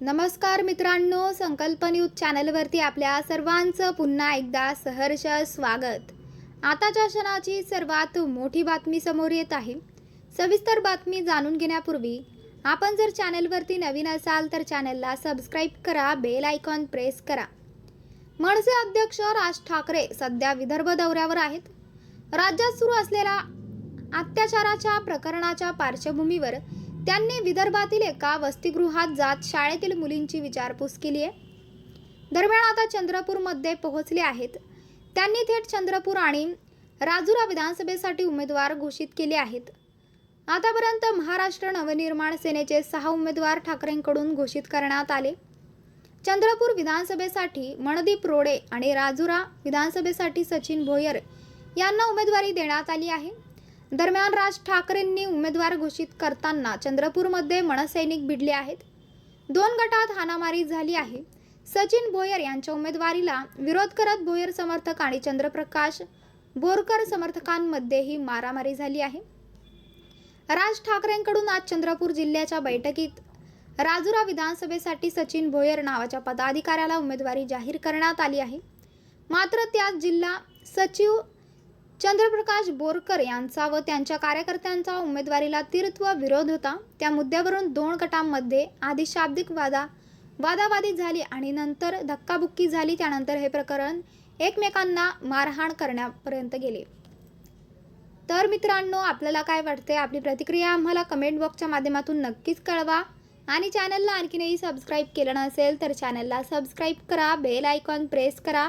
नमस्कार मित्रांनो संकल्प न्यूज चॅनलवरती आपल्या सर्वांचं पुन्हा एकदा सहर्ष स्वागत. आताच्या क्षणाची सर्वात मोठी बातमी समोर येत आहे. सविस्तर बातमी जाणून घेण्यापूर्वी आपण जर चॅनलवरती नवीन असाल तर चॅनलला सबस्क्राईब करा बेल आयकॉन प्रेस करा. मनसे अध्यक्ष राज ठाकरे सध्या विदर्भ दौऱ्यावर आहेत. राज्यात सुरू असलेल्या अत्याचाराच्या प्रकरणाच्या पार्श्वभूमीवर त्यांनी विदर्भातील एका वसतिगृहात जात शाळेतील मुलींची विचारपूस केली आहे. दरम्यान आता चंद्रपूरमध्ये पोहोचले आहेत. त्यांनी थेट चंद्रपूर आणि राजुरा विधानसभेसाठी उमेदवार घोषित केले आहेत. आतापर्यंत महाराष्ट्र नवनिर्माण सेनेचे सहा उमेदवार ठाकरेंकडून घोषित करण्यात आले. चंद्रपूर विधानसभेसाठी मनदीप रोडे आणि राजुरा विधानसभेसाठी सचिन भोयर यांना उमेदवारी देण्यात आली आहे. दरम्यान राज ठाकरेंनी उमेदवार घोषित करताना चंद्रपूरमध्ये मनसैनिक भिडले आहेत. दोन गटात हाणामारी झाली आहे. सचिन भोयर यांच्या उमेदवारीला विरोध करत भोयर समर्थक आणि चंद्रप्रकाश बोरकर समर्थकांमध्येही मारामारी झाली आहे. राज ठाकरेंकडून आज चंद्रपूर जिल्ह्याच्या बैठकीत राजुरा विधानसभेसाठी सचिन भोयर नावाच्या पदाधिकाऱ्याला उमेदवारी जाहीर करण्यात आली आहे. मात्र त्यात जिल्हा सचिव चंद्रप्रकाश बोरकर यांचा व त्यांच्या कार्यकर्त्यांचा उमेदवारीला तीर्थव विरोध होता. त्या मुद्द्यावरून दोन गटांमध्ये आधी शाब्दिक वादा वादावादी झाली आणि नंतर धक्काबुक्की झाली. त्यानंतर हे प्रकरण एकमेकांना मारहाण करण्यापर्यंत गेले. तर मित्रांनो आपल्याला काय वाटते? आपली प्रतिक्रिया आम्हाला कमेंट बॉक्सच्या माध्यमातून नक्कीच कळवा. आणि चॅनलला आणखीनही सबस्क्राईब केलं नसेल तर चॅनलला सबस्क्राईब करा बेल आयकॉन प्रेस करा.